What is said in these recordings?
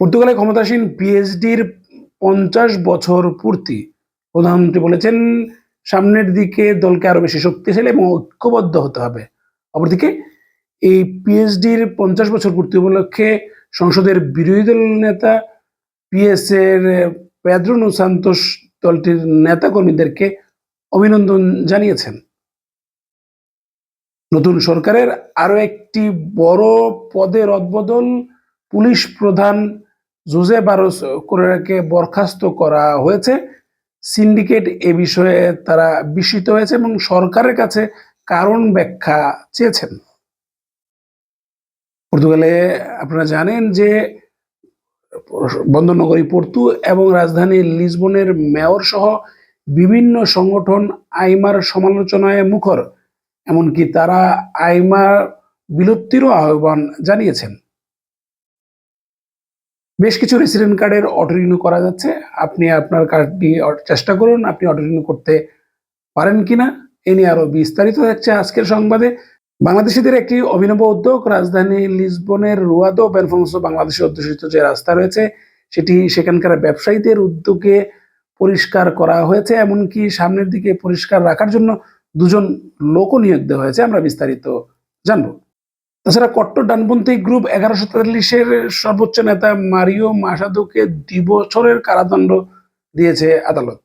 পর্তুগালে ক্ষমতাসীন পিএইচডির পঞ্চাশ বছর পূর্তি প্রধানমন্ত্রী বলেছেন, সামনের দিকে দলকে আরও বেশি শক্তিশালী এবং ঐক্যবদ্ধ হতে হবে। অপরদিকে, এই পিএইচডির পঞ্চাশ বছর পূর্তি উপলক্ষে সংসদের বিরোধী দল নেতা পিএস এর পেদ্রো সান্তোস দলটির নেতা কর্মীদেরকে অভিনন্দন জানিয়েছেন। নতুন সরকারের আরও একটি বড় পদে রদবদল পুলিশ প্রধান জোজে বারোস কোরেরাকে বরখাস্ত করা হয়েছে। সিন্ডিকেট এ বিষয়ে তারা বিস্মিত হয়েছে এবং সরকারের কাছে কারণ ব্যাখ্যা চেয়েছেন। পর্তুগালে আপনারা জানেন যে বন্দরনগরী পর্তু এবং রাজধানী লিসবনের মেয়র সহ বিভিন্ন সংগঠন আইমার সমালোচনায় মুখর, এমনকি তারা আইমার বিলুপ্তিরও আহ্বান জানিয়েছেন। বেশ কিছু রেসিডেন্ট কার্ডের অটো রিনিউ করা যাচ্ছে। আপনি আপনার কার্ডটি চেষ্টা করুন, আপনি অটো রিনিউ করতে পারেন কিনা, এ নিয়ে আরও বিস্তারিত থাকছে আজকের সংবাদে। বাংলাদেশিদের একটি অভিনব উদ্যোগ, রাজধানী লিসবনের রুয়াদো বেনফংসো বাংলাদেশের অধ্যুষিত যে রাস্তা রয়েছে, সেটি সেখানকার ব্যবসায়ীদের উদ্যোগে পরিষ্কার করা হয়েছে, এমনকি সামনের দিকে পরিষ্কার রাখার জন্য দুজন লোকও নিয়োগ দেওয়া হয়েছে। আমরা বিস্তারিত জানব। তাছাড়া কট্টর ডানপন্থী গ্রুপ এগারোশো তেতাল্লিশের সর্বোচ্চ নেতা মারিও মাসাদোকে দুই বছরের কারাদণ্ড দিয়েছে আদালত।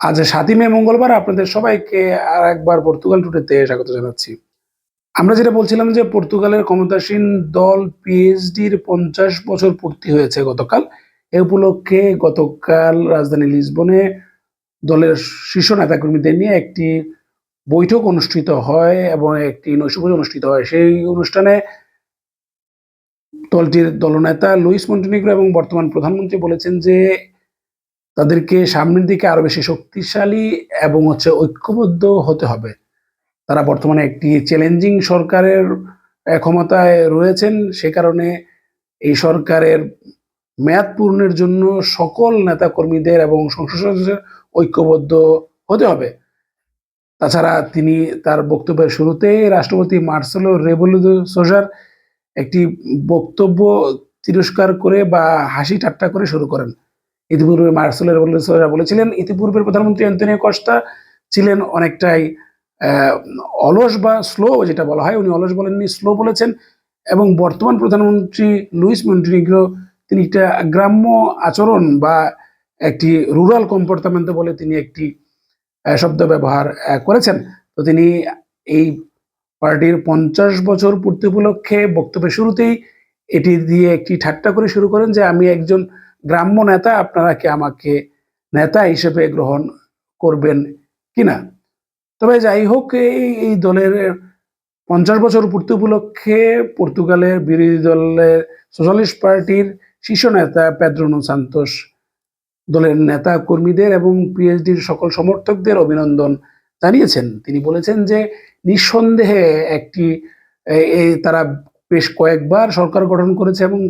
আজ সাতই মে, মঙ্গলবার আপনাদের সবাইকে আর একবার পর্তুগাল টুডেতে স্বাগত জানাচ্ছি। আমরা যেটা বলছিলাম যে পর্তুগালের ক্ষমতাসীন দল পিএইচডির পঞ্চাশ বছর পূর্তি হয়েছে গতকাল। এ উপলক্ষে গতকাল রাজধানী লিসবনে দলের শীর্ষ নেতাকর্মীদের নিয়ে একটি বৈঠক অনুষ্ঠিত হয় এবং একটি নৈশভোজ অনুষ্ঠিত হয়। সেই অনুষ্ঠানে দলটির দলনেতা লুইস মন্টিনিগ্রো এবং বর্তমান প্রধানমন্ত্রী বলেছেন যে তাদেরকে সামনের দিকে আরও বেশি শক্তিশালী এবং হচ্ছে ঐক্যবদ্ধ হতে হবে। তারা বর্তমানে একটি চ্যালেঞ্জিং সরকারের ক্ষমতায় রয়েছেন। সে কারণে এই সরকারের মেয়াদ পূরণের জন্য সকল নেতাকর্মীদের এবং সংসদ সদস্যদের ঐক্যবদ্ধ হতে হবে। তাছাড়া তিনি তার বক্তব্যের শুরুতে রাষ্ট্রপতি মার্সেলো রেবলুদো সোজার একটি বক্তব্য তিরস্কার করে বা হাসি ঠাট্টা করে শুরু করেন। ইতিপূর্বে মার্সেলো রেবলুদো সোজা বলেছিলেন ইতিপূর্বে প্রধানমন্ত্রী অ্যান্তনিও কস্তা ছিলেন অনেকটাই অলস বা স্লো যেটা বলা হয়, উনি অলস বলেননি, স্লো বলেছেন এবং বর্তমান প্রধানমন্ত্রী লুইস মন্টিনিগ্রো, তিনি একটা গ্রাম্য আচরণ বা একটি রুরাল কম্পোর্টামেন্ট বলে তিনি একটি শব্দ ব্যবহার করেছেন। তো তিনি এই পার্টির পঞ্চাশ বছর পূর্তি উপলক্ষে বক্তব্যের শুরুতেই এটি দিয়ে একটি ঠাট্টা করে শুরু করেন যে, আমি একজন গ্রাম্য নেতা, আপনারা কি আমাকে নেতা হিসেবে গ্রহণ করবেন কিনা? তবে যাই হোক, এই এই দলের পঞ্চাশ বছর পূর্তি উপলক্ষে পর্তুগালের বিরোধী দলের সোশ্যালিস্ট পার্টির শীর্ষ নেতা পেদ্রোনো সান্তোস দলের নেতা কর্মীদের এবং পিএইচডির সকল সমর্থকদের অভিনন্দন জানিয়েছেন। তিনি বলেছেন যে, নিঃসন্দেহে একটি তারা বেশ কয়েকবার সরকার গঠন করেছে এবং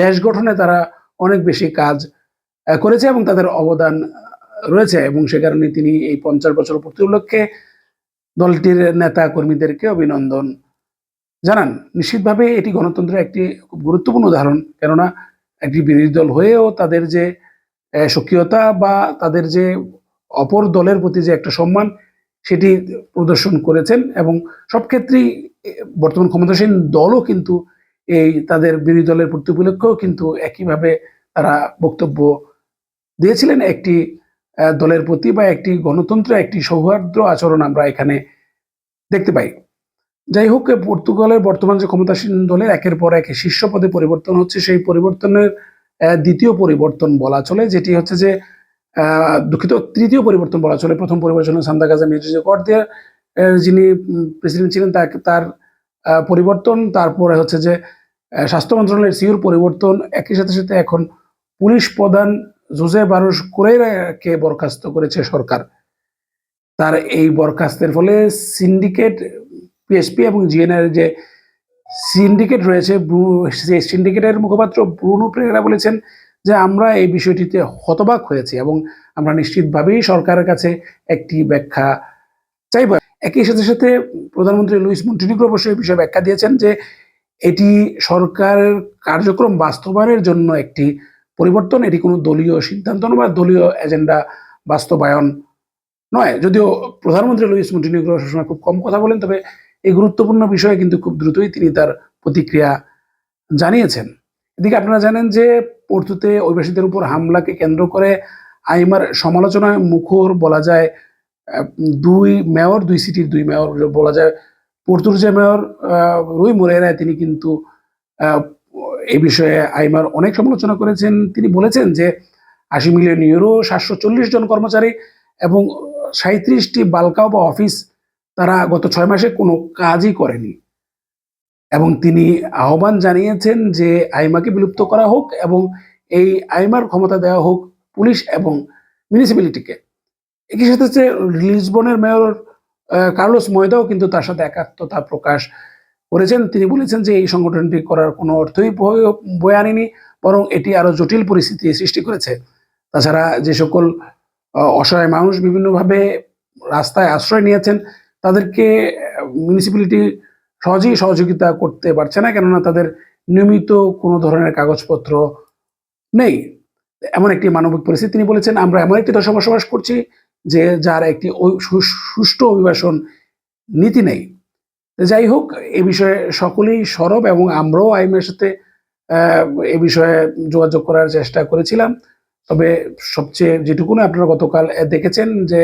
দেশ গঠনে তারা অনেক বেশি কাজ করেছে এবং তাদের অবদান রয়েছে এবং সে কারণে তিনি এই পঞ্চাশ বছর পূর্তি উপলক্ষে দলটির নেতা কর্মীদেরকে অভিনন্দন জানান। নিশ্চিতভাবে এটি গণতন্ত্রের একটি গুরুত্বপূর্ণ উদাহরণ, কেননা একটি বিরোধী দল হয়েও তাদের যে সক্রিয়তা বা তাদের যে অপর দলের প্রতি যে একটা সম্মান, সেটি প্রদর্শন করেছেন এবং সব ক্ষেত্রেই বর্তমান ক্ষমতাসীন দলও কিন্তু এই তাদের বিরোধী দলের প্রতি উপলক্ষেও কিন্তু একইভাবে তারা বক্তব্য দিয়েছিলেন। একটি দলের প্রতি বা একটি গণতন্ত্র, একটি সৌহার্দ্য আচরণ আমরা এখানে দেখতে পাই। যাই হোক পর্তুগালের বর্তমান যে ক্ষমতাসীন দলের একের পর এক শীর্ষ পদে পরিবর্তন হচ্ছে, সেই পরিবর্তনের দ্বিতীয় পরিবর্তন বলা চলে, যেটি হচ্ছে যে দুঃখিত, তৃতীয় পরিবর্তন বলা চলে। প্রথম পরিবর্তন সান্দা গাজা মির্জা কর্দিয়া যিনি প্রেসিডেন্ট ছিলেন, তাকে তার পরিবর্তন। তারপরে হচ্ছে যে স্বাস্থ্য মন্ত্রণালয়ের সিওর পরিবর্তন। একই সাথে সাথে এখন পুলিশ প্রধান জোজে বারুস কোরেরাকে বরখাস্ত করেছে সরকার। তার এই বরখাস্তের ফলে সিন্ডিকেট, পিএসপি এবং জিএনআর যে সিন্ডিকেট রয়েছে সেই সিন্ডিকেটের মুখপাত্র ব্রুনো প্রেরা বলেছেন যে আমরা এই বিষয়টিতে হতবাক হয়েছি এবং আমরা নিশ্চিতভাবেই সরকারের কাছে একটি ব্যাখ্যা চাইব। একই সাথে সাথে প্রধানমন্ত্রী লুইস মন্টিনিগ্রো অবশ্য এই বিষয়ে ব্যাখ্যা দিয়েছেন যে এটি সরকারের কার্যক্রম বাস্তবায়নের জন্য একটি পরিবর্তন, এটি কোনো দলীয় সিদ্ধান্ত নয় বা দলীয় এজেন্ডা বাস্তবায়ন নয়। যদিও প্রধানমন্ত্রী লুইস মন্টিনিগ্রো সবসময় খুব কম কথা বলেন, তবে এই গুরুত্বপূর্ণ বিষয়ে কিন্তু খুব দ্রুতই তিনি তার প্রতিক্রিয়া জানিয়েছেন। এদিকে আপনারা জানেন যে পর্তুতে অভিবাসীদের উপর হামলাকে কেন্দ্র করে আইমার সমালোচনায় মুখর বলা যায় দুই মেয়র, দুই সিটির দুই মেয়র বলা যায়। পর্তুর যে মেয়র রুই মোরেরা তিনি কিন্তু এ বিষয়ে আইমার অনেক সমালোচনা করেছেন। তিনি বলেছেন যে আশি মিলিয়ন ইউরো, সাতশো চল্লিশ জন কর্মচারী এবং সাঁত্রিশটি বালকাও বা অফিস তারা গত ছয় মাসে কোনো কাজই করেনি। এবং তিনি আহ্বান জানিয়েছেন যে আইমাকে বিলুপ্ত করা হোক এবং এই আইমার ক্ষমতা দেওয়া হোক পুলিশ এবং মিউনিসিপ্যালিটিকে। একই সাথে হচ্ছে লিসবনের মেয়র কার্লোস ময়দাও কিন্তু তার সাথে একাত্মতা প্রকাশ করেছেন। তিনি বলেছেন যে এই সংগঠনটি করার কোনো অর্থই বয়ে- আনেনি, বরং এটি আরও জটিল পরিস্থিতি সৃষ্টি করেছে। তাছাড়া যে সকল অসহায় মানুষ বিভিন্নভাবে রাস্তায় আশ্রয় নিয়েছেন তাদেরকে মিউনিসিপ্যালিটি সহজেই সহযোগিতা করতে পারছে না, কেননা তাদের নিয়মিত কোনো ধরনের কাগজপত্র নেই। এমন একটি মানবিক পরিস্থিতি তিনি বলেছেন, আমরা এমন একটি দশা বসবাস করছি যে যার একটি সুষ্ঠু অভিবাসন নীতি নেই। যাই হোক, এ বিষয়ে সকলেই সরব এবং আমরাও আইমের সাথে এ বিষয়ে যোগাযোগ করার চেষ্টা করেছিলাম। তবে সবচেয়ে যেটুকু আপনারা গতকাল দেখেছেন যে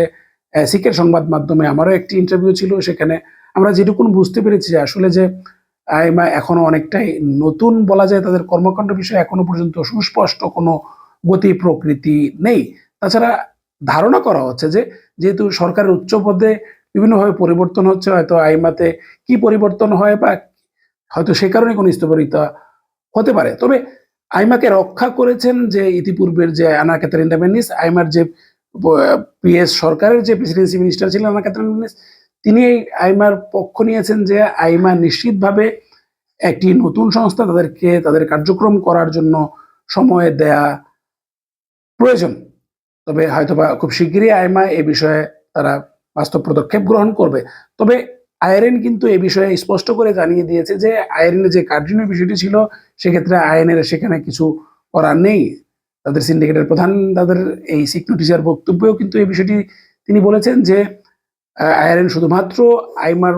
সিকের সংবাদ মাধ্যমে আমারও একটি ইন্টারভিউ ছিল সেখানে আমরা যেটুকুন বুঝতে পেরেছি যে আসলে যে আইমা এখনও অনেকটাই নতুন বলা যায় তাদের কর্মকাণ্ড বিষয়ে এখনও পর্যন্ত সুস্পষ্ট কোনো গতি প্রকৃতি নেই। তাছাড়া ধারণা করা হচ্ছে যে, যেহেতু সরকারের উচ্চ পদে বিভিন্নভাবে পরিবর্তন হচ্ছে, হয়তো আইমাতে কি পরিবর্তন হয় বা হয়তো সে কারণে কোনো স্থবিরতা হতে পারে। তবে আইমাকে রক্ষা করেছেন যে ইতিপূর্বের যে আনা ক্যাথারিন ডামেনিস আইমার যে পিএস সরকারের যে প্রেসিডেন্সি মিনিস্টার ছিলেন আনা ক্যাথারিন তিনি এই আইমার পক্ষ নিয়েছেন যে আইমা নিশ্চিতভাবে একটি নতুন সংস্থা তাদেরকে, তাদের কার্যক্রম করার জন্য সময় দেয়া প্রয়োজন। তবে হয়তোবা খুব শিগগিরই আইমা এ বিষয়ে তারা বাস্তব পদক্ষেপ গ্রহণ করবে। তবে আইআরএন কিন্তু এ বিষয়ে স্পষ্ট করে জানিয়ে দিয়েছে যে আইআরএনের যে কার্যনীয় বিষয়টি ছিল, সেক্ষেত্রে আইএনের সেখানে কিছু করার নেই। তাদের সিন্ডিকেটের প্রধান, তাদের এই সিক নোটিশের বক্তব্যেও কিন্তু এই বিষয়টি তিনি বলেছেন যে আইআরএন শুধুমাত্র আইমার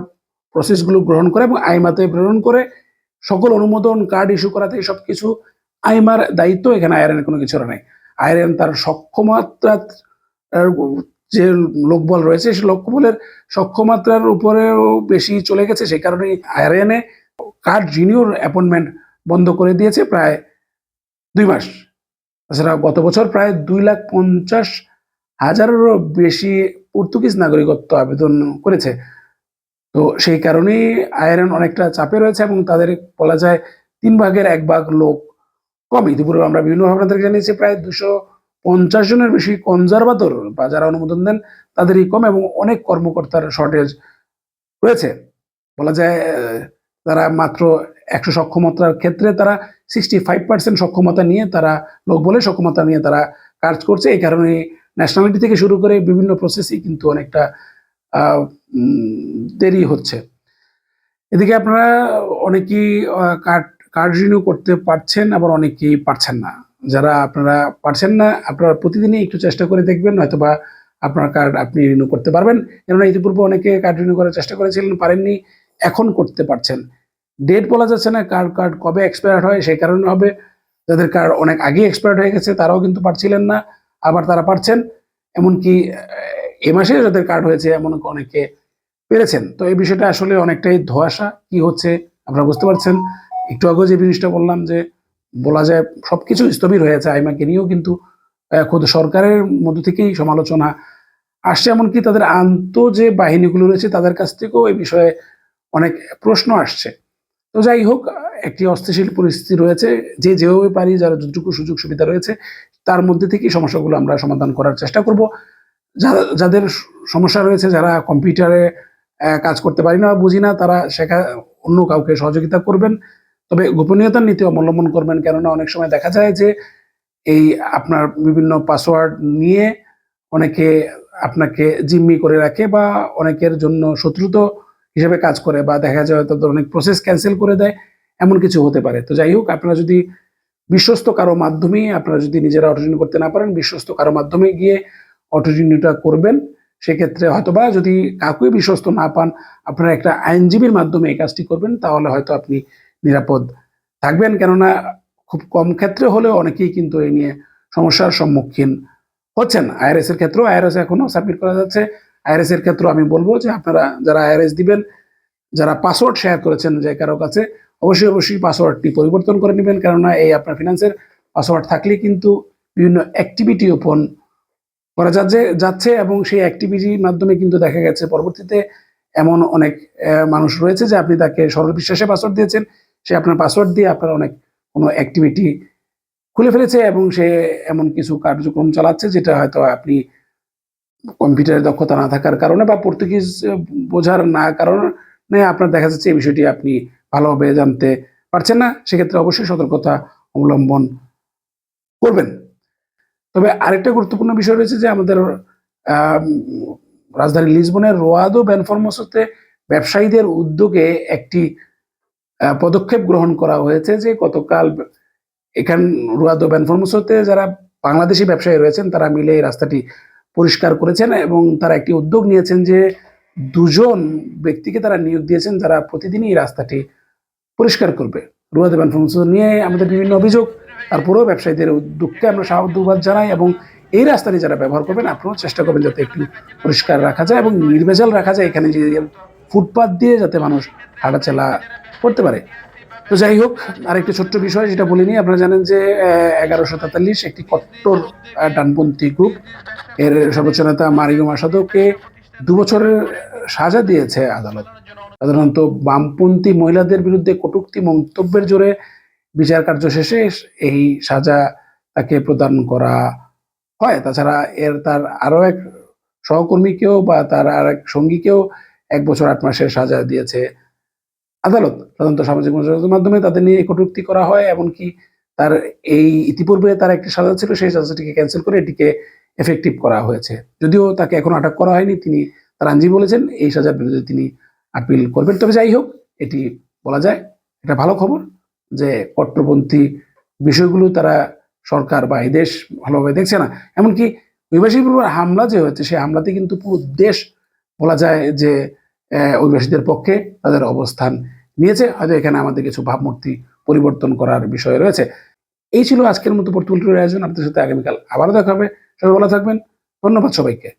প্রসেসগুলো গ্রহণ করে এবং আইমাতে প্রেরণ করে সকল অনুমোদন কার্ড ইস্যু করা থেকে সবকিছু আইমার দায়িত্ব, এখানে আইআরএন কোনো কিছু নেই। আইআরএন তার সক্ষমাত্রা যে লোকবল রয়েছে সেই লোকবলের সক্ষমাত্রার উপরেও বেশি চলে গেছে সেই কারণে আইআরএনে কার্ড রিনিউর অ্যাপয়েন্টমেন্ট বন্ধ করে দিয়েছে প্রায় দুই মাস। তাছাড়া গত বছর প্রায় দুই লাখ পঞ্চাশ হাজারেরও বেশি পর্তুগিজ নাগরিকত্ব আবেদন করেছে। তো সেই কারণেই আইআরএন অনেকটা চাপে রয়েছে এবং তাদের বলা যায় তিন ভাগের এক ভাগ লোক কম। ইতিপূর্বে আমরা বিভিন্নভাবে আপনাদেরকে জানিয়েছি, প্রায় দুশো পঞ্চাশ জনের বেশি কনজারভাতর বা যারা অনুমোদন দেন তাদেরই কম এবং অনেক কর্মকর্তার শর্টেজ রয়েছে। বলা যায় তারা মাত্র একশো সক্ষমতার ক্ষেত্রে তারা সিক্সটি ফাইভ পার্সেন্ট সক্ষমতা নিয়ে তারা লোক বলে সক্ষমতা নিয়ে তারা কাজ করছে। এই কারণে ন্যাশনালিটি থেকে শুরু করে বিভিন্ন প্রসেসই কিন্তু অনেকটা দেরি হচ্ছে। এদিকে আপনারা অনেকেই কার্ড কার্ড রিনিউ করতে পারছেন, আবার অনেকেই পারছেন না। যারা আপনারা পারছেন না, আপনারা প্রতিদিনই একটু চেষ্টা করে দেখবেন হয়তোবা আপনার কার্ড আপনি রিনিউ করতে পারবেন। কেননা ইতিপূর্বে অনেকে কার্ড রিনিউ করার চেষ্টা করেছিলেন, পারেননি, এখন করতে পারছেন। ডেট বলা যাচ্ছে না কার্ড কার্ড কবে এক্সপায়ার হয়, সেই কারণে হবে। যাদের কার্ড অনেক আগে এক্সপায়ার্ড হয়ে গেছে, তারাও কিন্তু পারছিলেন না, আবার তারা পারছেন। এমনকি, এ মাসে যাদের কার্ড হয়েছে, এমন অনেকে পেরেছেন। তো এই বিষয়টা আসলে অনেকটাই ধোয়াশা, কি হচ্ছে আপনারা বুঝতে পারছেন। একটু আগেও যে জিনিসটা বললাম যে, বলা যায় সব সবকিছু স্থবির হয়েছে আইমাকে নিয়েও কিন্তু খোদ সরকারের মধ্য থেকেই সমালোচনা আসছে। এমনকি তাদের আন্ত যে বাহিনীগুলো রয়েছে, তাদের কাছ থেকেও এই বিষয়ে অনেক প্রশ্ন আসছে। তো যাই হোক, একটি অস্থিতিশীল পরিস্থিতি রয়েছে। যে যেভাবে পারি, যারা যতটুকু সুযোগ সুবিধা রয়েছে, তার মধ্যে থেকেই সমস্যাগুলো আমরা সমাধান করার চেষ্টা করব। যাদের সমস্যা রয়েছে, যারা কম্পিউটারে কাজ করতে পারি না বুঝি না, তারা শেখা, অন্য কাউকে সহযোগিতা করবেন। তবে গোপনীয়তার নীতি অবলম্বন করবেন, কেননা অনেক সময় দেখা যায় যে এই আপনার বিভিন্ন পাসওয়ার্ড নিয়ে অনেকে আপনাকে জিম্মি করে রাখে বা অনেকের জন্য শত্রুত হিসেবে কাজ করে বা দেখা যায় তাদের অনেক প্রসেস ক্যান্সেল করে দেয়, এমন কিছু হতে পারে। তো যাই হোক, আপনারা যদি বিশ্বস্ত কারও মাধ্যমে আপনারা যদি নিজেরা অটোরিনিউ করতে না পারেন, বিশ্বস্ত কারও মাধ্যমে গিয়ে অটোরিনিউটা করবেন, সেক্ষেত্রে হয়তোবা যদি কাকুই বিশ্বস্ত না পান, আপনারা একটা আইনজীবীর মাধ্যমে এই কাজটি করবেন, তাহলে হয়তো আপনি নিরাপদ থাকবেন। কেননা খুব কম ক্ষেত্রে হলেও অনেকেই কিন্তু এই নিয়ে সমস্যার সম্মুখীন হচ্ছেন। আইআরএস এর ক্ষেত্রেও আইআরএস এখনও সাবমিট করা যাচ্ছে। আইআরএস এর ক্ষেত্রে আমি বলব যে আপনারা যারা আইআরএস দিবেন, যারা পাসওয়ার্ড শেয়ার করেছেন যে কারও কাছে, অবশ্যই অবশ্যই পাসওয়ার্ডটি পরিবর্তন করে নেবেন। কেননা এই আপনার ফিনান্সের পাসওয়ার্ড থাকলে কিন্তু বিভিন্ন অ্যাক্টিভিটি ওপেন করা যাচ্ছে যাচ্ছে এবং সেই অ্যাক্টিভিটির মাধ্যমে কিন্তু দেখা গেছে পরবর্তীতে এমন অনেক মানুষ রয়েছে যে আপনি তাকে সরল বিশ্বাসে পাসওয়ার্ড দিয়েছেন। সে আপনার পাসওয়ার্ড দিয়ে আপনার অনেক, কোনো অ্যাক্টিভিটি খুলে ফেলেছে এবং সে এমন কিছু কার্যক্রম চালাচ্ছে যেটা হয়তো আপনি কম্পিউটারের দক্ষতা না থাকার কারণে বা পর্তুগিজ বোঝার না কারণে আপনার দেখা যাচ্ছে এই বিষয়টি আপনি ভালোভাবে জানতে পারছেন না। সেক্ষেত্রে অবশ্যই সতর্কতা অবলম্বন করবেন। তবে আরেকটা গুরুত্বপূর্ণ বিষয় রয়েছে যে আমাদের আম, রাজধানী লিসবনের রোয়াদো বেনফরমোসতে ব্যবসায়ীদের উদ্যোগে একটি পদক্ষেপ গ্রহণ করা হয়েছে যে গতকাল এখান রুয়াদো বেনফরমোসতে যারা বাংলাদেশি ব্যবসায়ী রয়েছেন তারা মিলে এই রাস্তাটি পরিষ্কার করেছেন এবং তারা একটি উদ্যোগ নিয়েছেন যে দুজন ব্যক্তিকে তারা নিয়োগ দিয়েছেন যারা প্রতিদিনই এই রাস্তাটি পরিষ্কার করবে। রুয়াদো বেনফরমোস নিয়ে আমাদের বিভিন্ন অভিযোগ, তারপরেও ব্যবসায়ীদের উদ্যোগকে আমরা সাহায্যবাদ জানাই এবং এই রাস্তাটি যারা ব্যবহার করবেন, আপনারাও চেষ্টা করবেন যাতে একটু পরিষ্কার রাখা যায় এবং নির্ভেজাল রাখা যায়, এখানে যে ফুটপাত দিয়ে যাতে মানুষ হাঁটাচলা করতে পারে। তো যাই হোক, আরেকটি ছোট্ট বিষয় যেটা বলিনি আপনারা জানেন যে এগারোশো তেতাল্লিশ একটি কট্টর ডানপন্থী গ্রুপ এর সর্বোচ্চ নেতা মারিও মাসাদোকে দু বছরের সাজা দিয়েছে আদালত। সাধারণত বামপন্থী মহিলাদের বিরুদ্ধে কটুক্তি মন্তব্যের জোরে বিচার কার্য শেষে এই সাজা তাকে প্রদান করা হয়। তাছাড়া এর তার আরও এক সহকর্মীকেও বা তার আর এক সঙ্গীকেও এক বছর আট মাসের সাজা দিয়েছে আদালত সাধারণত সামাজিক যোগাযোগের মাধ্যমে তাদের নিয়ে কটূক্তি করা হয়, এমনকি তার এই ইতিপূর্বে তার একটি সাজা ছিল, সেই সাজাটিকে ক্যান্সেল করে এটিকে এফেক্টিভ করা হয়েছে। যদিও তাকে এখন আটক করা হয়নি, তিনি তার আইনজীবী বলেছেন, এই সাজার বিরুদ্ধে তিনি আপিল করবেন। তবে যাই হোক, এটি বলা যায়, এটা ভালো খবর যে কট্টরপন্থী বিষয়গুলো তারা সরকার বা এই দেশ ভালোভাবে দেখছে না। এমনকি অভিবাসীর হামলা যে হয়েছে সেই হামলাতে কিন্তু পুরো দেশ বলা যায় যে অভিবাসীদের পক্ষে তাদের অবস্থান নিয়েছে। হয়তো এখানে আমাদের কিছু ভাবমূর্তি পরিবর্তন করার বিষয় রয়েছে। এই ছিল আজকের মতো পর্তুগাল আয়োজন। আপনাদের সাথে আগামীকাল আবারও দেখা হবে। সবাই ভালো থাকবেন। ধন্যবাদ সবাইকে।